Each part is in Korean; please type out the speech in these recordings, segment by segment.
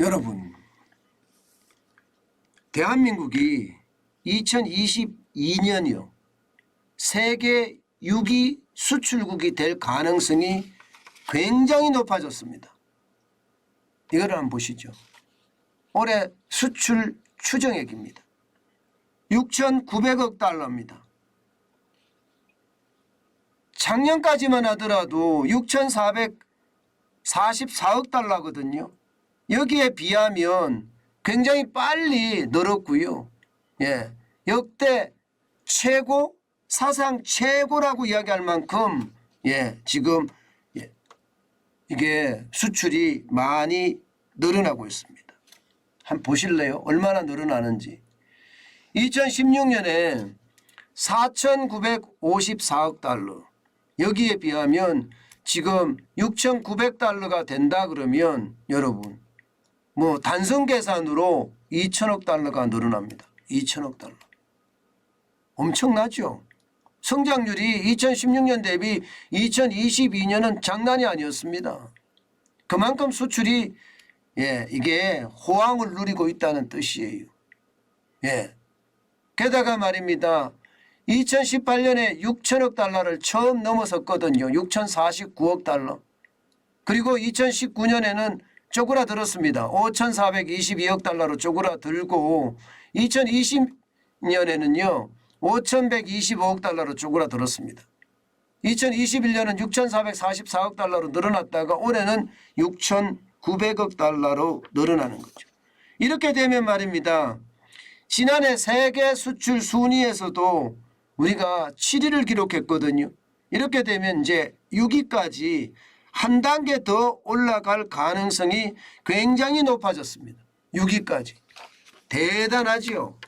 여러분, 대한민국이 2022년이요. 세계 6위 수출국이 될 가능성이 굉장히 높아졌습니다. 이거를 한번 보시죠. 올해 수출 추정액입니다. 6,900억 달러입니다. 작년까지만 하더라도 6,444억 달러거든요. 여기에 비하면 굉장히 빨리 늘었고요. 예. 역대 최고 사상 최고라고 이야기할 만큼 예, 지금 예, 이게 수출이 많이 늘어나고 있습니다. 한번 보실래요? 얼마나 늘어나는지. 2016년에 4,954억 달러. 여기에 비하면 지금 6,900달러가 된다 그러면 여러분 뭐 단순 계산으로 2천억 달러가 늘어납니다. 2천억 달러. 엄청나죠? 성장률이 2016년 대비 2022년은 장난이 아니었습니다. 그만큼 수출이 예, 이게 호황을 누리고 있다는 뜻이에요. 예. 게다가 말입니다. 2018년에 6천억 달러를 처음 넘어섰거든요. 6,049억 달러. 그리고 2019년에는 쪼그라들었습니다. 5,422억 달러로 쪼그라들고 2020년에는요. 5,125억 달러로 쪼그라들었습니다. 2021년은 6,444억 달러로 늘어났다가 올해는 6,900억 달러로 늘어나는 거죠. 이렇게 되면 말입니다. 지난해 세계 수출 순위에서도 우리가 7위를 기록했거든요. 이렇게 되면 이제 6위까지 한 단계 더 올라갈 가능성이 굉장히 높아졌습니다. 6위까지. 대단하지요.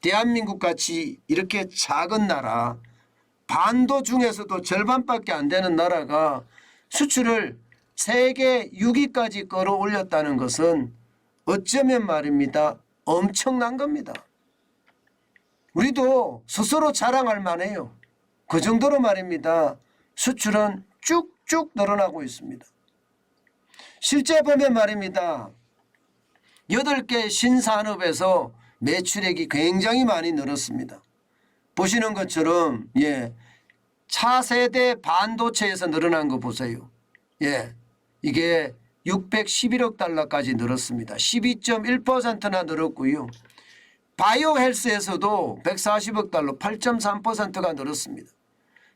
대한민국 같이 이렇게 작은 나라, 반도 중에서도 절반밖에 안 되는 나라가 수출을 세계 6위까지 끌어올렸다는 것은 어쩌면 말입니다. 엄청난 겁니다. 우리도 스스로 자랑할 만해요. 그 정도로 말입니다. 수출은 쭉 쭉 늘어나고 있습니다. 실제 보면 말입니다. 8개 신산업에서 매출액이 굉장히 많이 늘었습니다. 보시는 것처럼 예 차세대 반도체에서 늘어난 거 보세요. 예 이게 611억 달러까지 늘었습니다. 12.1%나 늘었고요. 바이오 헬스에서도 140억 달러 8.3%가 늘었습니다.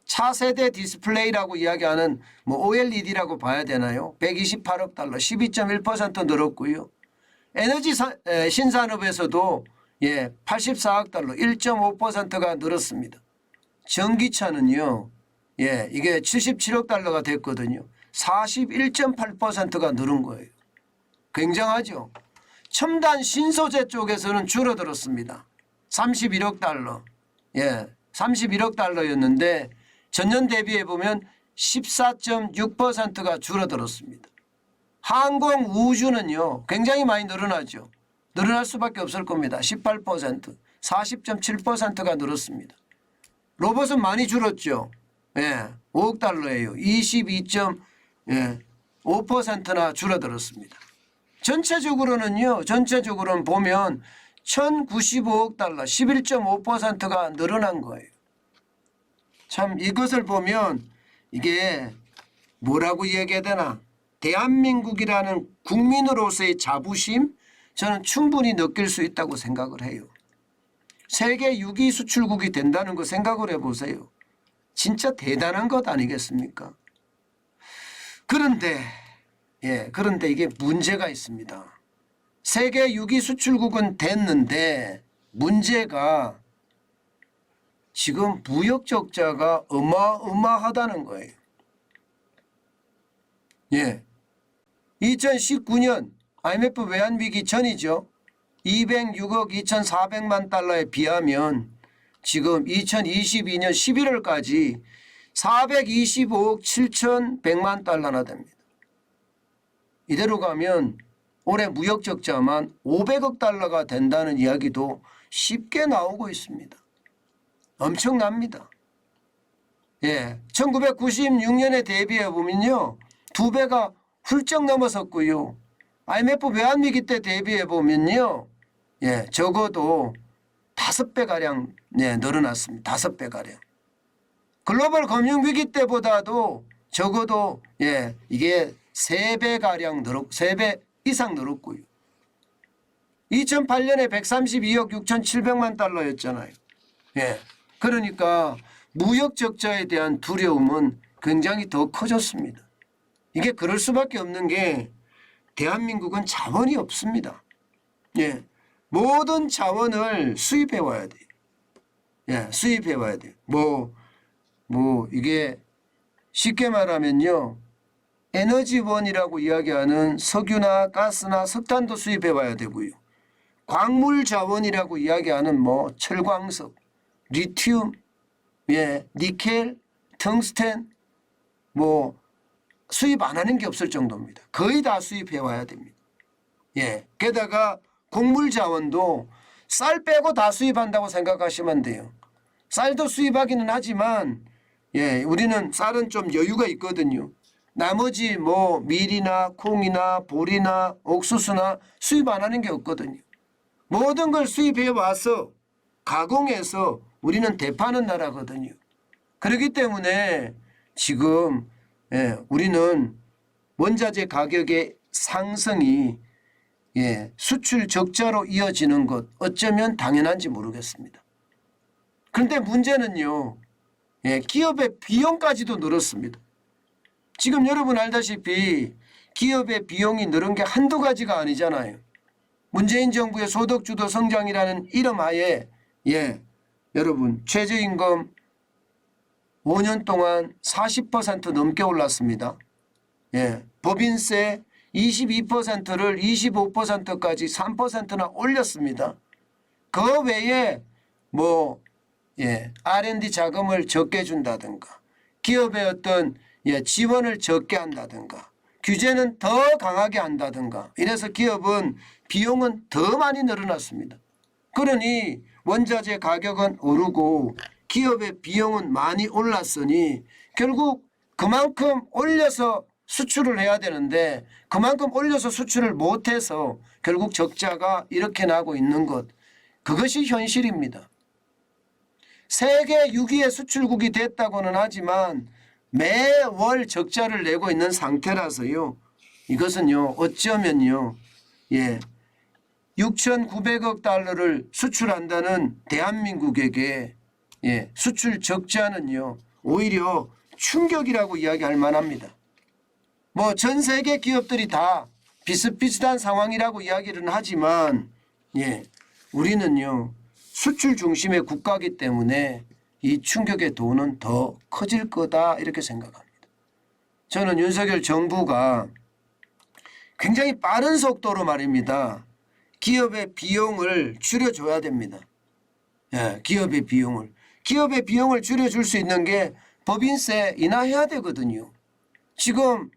차세대 디스플레이라고 이야기하는 뭐 OLED라고 봐야 되나요? 128억 달러 12.1% 늘었고요. 에너지 사- 에, 신산업에서도 예, 84억 달러 1.5%가 늘었습니다. 전기차는요. 예, 이게 77억 달러가 됐거든요. 41.8%가 늘은 거예요. 굉장하죠. 첨단 신소재 쪽에서는 줄어들었습니다. 31억 달러. 예. 31억 달러였는데 전년 대비해 보면 14.6%가 줄어들었습니다. 항공 우주는요. 굉장히 많이 늘어나죠. 늘어날 수밖에 없을 겁니다. 18%, 40.7%가 늘었습니다. 로봇은 많이 줄었죠. 예. 5억 달러예요. 22.5%나 줄어들었습니다. 전체적으로는요, 전체적으로는 보면 1095억 달러, 11.5%가 늘어난 거예요. 참 이것을 보면 이게 뭐라고 얘기해야 되나? 대한민국이라는 국민으로서의 자부심 저는 충분히 느낄 수 있다고 생각을 해요. 세계 6위 수출국이 된다는 거 생각을 해보세요. 진짜 대단한 것 아니겠습니까? 그런데 예, 그런데 이게 문제가 있습니다. 세계 6위 수출국은 됐는데 문제가 지금 무역 적자가 어마어마하다는 거예요. 예. 2019년 IMF 외환위기 전이죠. 206억 2,400만 달러에 비하면 지금 2022년 11월까지 425억 7,100만 달러나 됩니다. 이대로 가면 올해 무역 적자만 500억 달러가 된다는 이야기도 쉽게 나오고 있습니다. 엄청납니다. 예. 1996년에 대비해 보면요. 두 배가 훌쩍 넘어섰고요. IMF 외환위기 때 대비해 보면요. 예, 적어도 다섯 배 가량 예, 늘어났습니다. 다섯 배 가량. 글로벌 금융 위기 때보다도 적어도 예, 이게 세 배 가량 늘었 세배 이상 늘었고요. 2008년에 132억 6,700만 달러였잖아요. 예. 그러니까 무역 적자에 대한 두려움은 굉장히 더 커졌습니다. 이게 그럴 수밖에 없는 게 대한민국은 자원이 없습니다. 예. 모든 자원을 수입해 와야 돼요. 예, 수입해 와야 돼요. 뭐, 뭐, 이게 쉽게 말하면요. 에너지원이라고 이야기하는 석유나 가스나 석탄도 수입해 와야 되고요. 광물 자원이라고 이야기하는 뭐 철광석, 리튬, 예, 니켈, 텅스텐 뭐 수입 안 하는 게 없을 정도입니다. 거의 다 수입해 와야 됩니다. 예. 게다가 곡물 자원도 쌀 빼고 다 수입한다고 생각하시면 돼요. 쌀도 수입하기는 하지만 예, 우리는 쌀은 좀 여유가 있거든요. 나머지 뭐 밀이나 콩이나 보리나 옥수수나 수입 안 하는 게 없거든요. 모든 걸 수입해 와서 가공해서 우리는 대파는 나라거든요. 그렇기 때문에 지금 예, 우리는 원자재 가격의 상승이 예, 수출 적자로 이어지는 것 어쩌면 당연한지 모르겠습니다. 그런데 문제는요. 예, 기업의 비용까지도 늘었습니다. 지금 여러분 알다시피 기업의 비용이 늘은 게 한두 가지가 아니잖아요. 문재인 정부의 소득주도 성장이라는 이름 하에 예, 여러분 최저임금 5년 동안 40% 넘게 올랐습니다. 예, 법인세 22%를 25%까지 3%나 올렸습니다. 그 외에 뭐 예, R&D 자금을 적게 준다든가 기업의 어떤 예, 지원을 적게 한다든가 규제는 더 강하게 한다든가 이래서 기업은 비용은 더 많이 늘어났습니다. 그러니 원자재 가격은 오르고 기업의 비용은 많이 올랐으니 결국 그만큼 올려서 수출을 해야 되는데 그만큼 올려서 수출을 못해서 결국 적자가 이렇게 나고 있는 것 그것이 현실입니다. 세계 6위의 수출국이 됐다고는 하지만 매월 적자를 내고 있는 상태라서요. 이것은요 어쩌면요 예 6,900억 달러를 수출한다는 대한민국에게 예, 수출 적자는요 오히려 충격이라고 이야기할 만합니다. 뭐 전 세계 기업들이 다 비슷비슷한 상황이라고 이야기를 하지만 예, 우리는요 수출 중심의 국가이기 때문에 이 충격의 도는 더 커질 거다 이렇게 생각합니다. 저는 윤석열 정부가 굉장히 빠른 속도로 말입니다. 기업의 비용을 줄여줘야 됩니다. 예, 기업의 비용을. 기업의 비용을 줄여줄 수 있는 게 법인세 인하해야 되거든요. 지금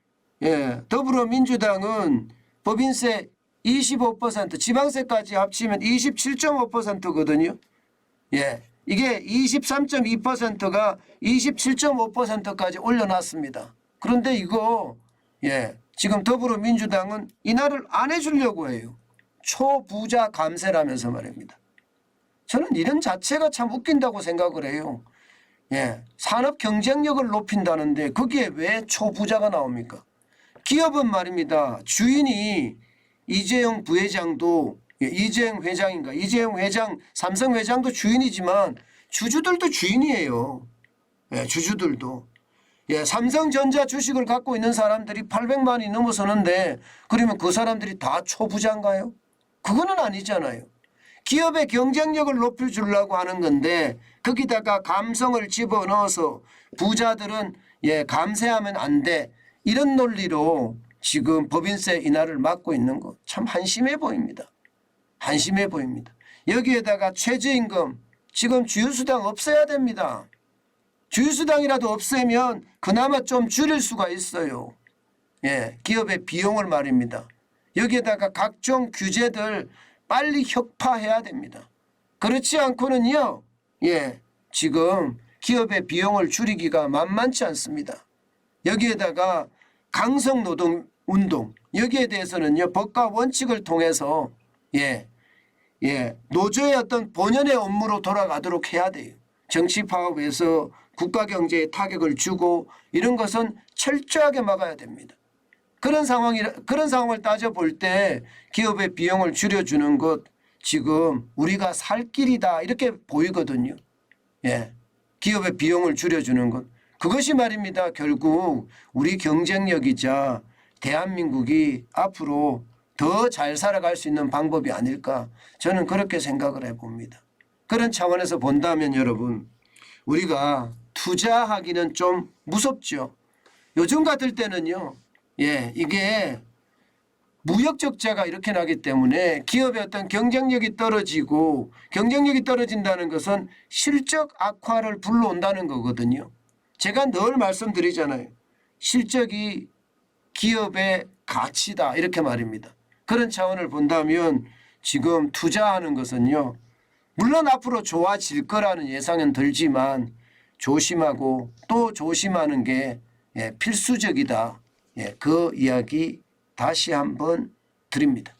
예, 더불어민주당은 법인세 25% 지방세까지 합치면 27.5%거든요. 예. 이게 23.2%가 27.5%까지 올려놨습니다. 그런데 이거 예. 지금 더불어민주당은 인하를 안 해주려고 해요. 초부자 감세라면서 말입니다. 저는 이런 자체가 참 웃긴다고 생각을 해요. 예, 산업 경쟁력을 높인다는데 거기에 왜 초부자가 나옵니까? 기업은 말입니다. 주인이 이재용 부회장도 예, 이재용 회장인가 이재용 회장 삼성 회장도 주인이지만 주주들도 주인이에요. 예, 주주들도 예, 삼성전자 주식을 갖고 있는 사람들이 800만이 넘어서는데 그러면 그 사람들이 다 초부자인가요? 그거는 아니잖아요. 기업의 경쟁력을 높여주려고 하는 건데 거기다가 감성을 집어넣어서 부자들은 예 감세하면 안 돼. 이런 논리로 지금 법인세 인하를 막고 있는 거 참 한심해 보입니다. 한심해 보입니다. 여기에다가 최저임금 지금 주유수당 없애야 됩니다. 주유수당이라도 없애면 그나마 좀 줄일 수가 있어요. 예, 기업의 비용을 말입니다. 여기에다가 각종 규제들 빨리 혁파해야 됩니다. 그렇지 않고는요, 예, 지금 기업의 비용을 줄이기가 만만치 않습니다. 여기에다가 강성 노동 운동 여기에 대해서는요 법과 원칙을 통해서 예, 예 노조의 어떤 본연의 업무로 돌아가도록 해야 돼요. 정치 파업에서 국가 경제에 타격을 주고 이런 것은 철저하게 막아야 됩니다. 그런 상황이 그런 상황을 따져 볼 때 기업의 비용을 줄여주는 것 지금 우리가 살 길이다 이렇게 보이거든요. 예, 기업의 비용을 줄여주는 것 그것이 말입니다. 결국 우리 경쟁력이자 대한민국이 앞으로 더 잘 살아갈 수 있는 방법이 아닐까 저는 그렇게 생각을 해봅니다. 그런 차원에서 본다면 여러분 우리가 투자하기는 좀 무섭죠. 요즘 같을 때는요. 예, 이게 무역 적자가 이렇게 나기 때문에 기업의 어떤 경쟁력이 떨어지고 경쟁력이 떨어진다는 것은 실적 악화를 불러온다는 거거든요. 제가 늘 말씀드리잖아요. 실적이 기업의 가치다 이렇게 말입니다. 그런 차원을 본다면 지금 투자하는 것은요. 물론 앞으로 좋아질 거라는 예상은 들지만 조심하고 또 조심하는 게 예, 필수적이다. 예, 그 이야기 다시 한번 드립니다.